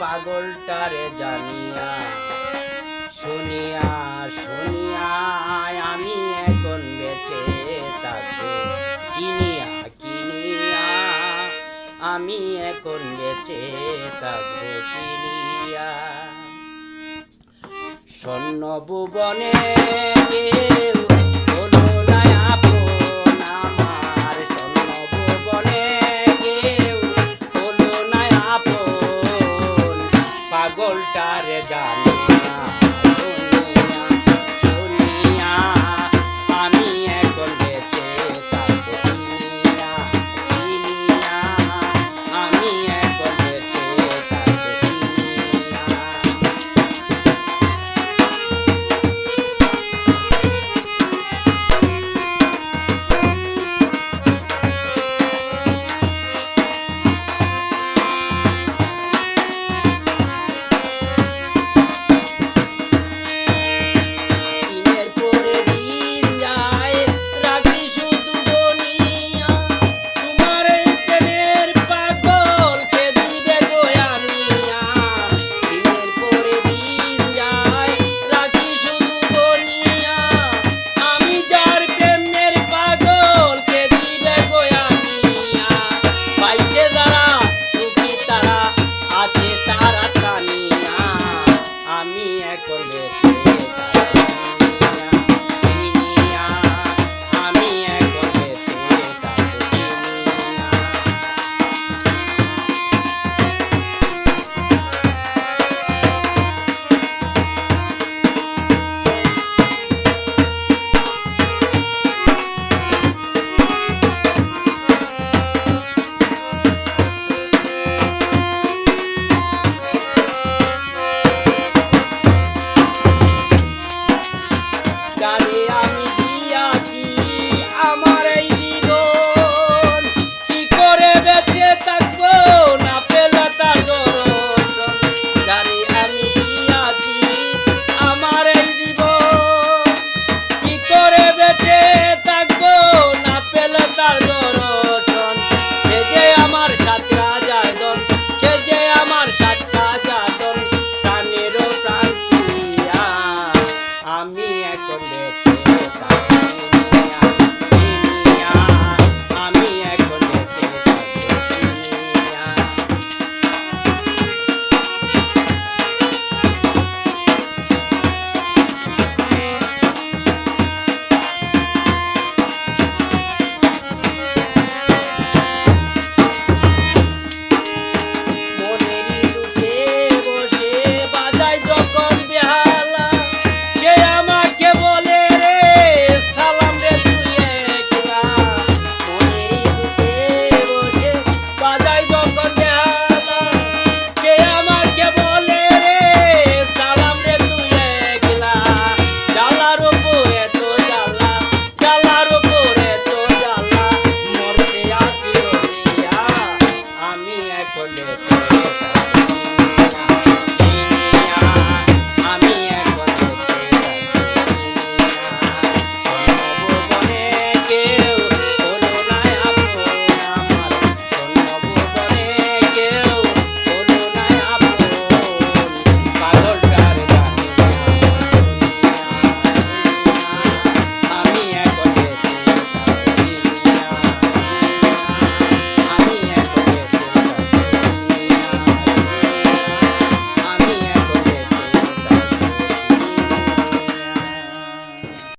পাগলটারে জানিয়া, শুনিয়া শুনিয়া, আমি এখন বেঁচে থাকব। কিনিয়া কিনিয়া, আমি এখন বেঁচে থাকব, কিনিয়া। স্বর্ণ ভুবনে কেউ হলো ti こう。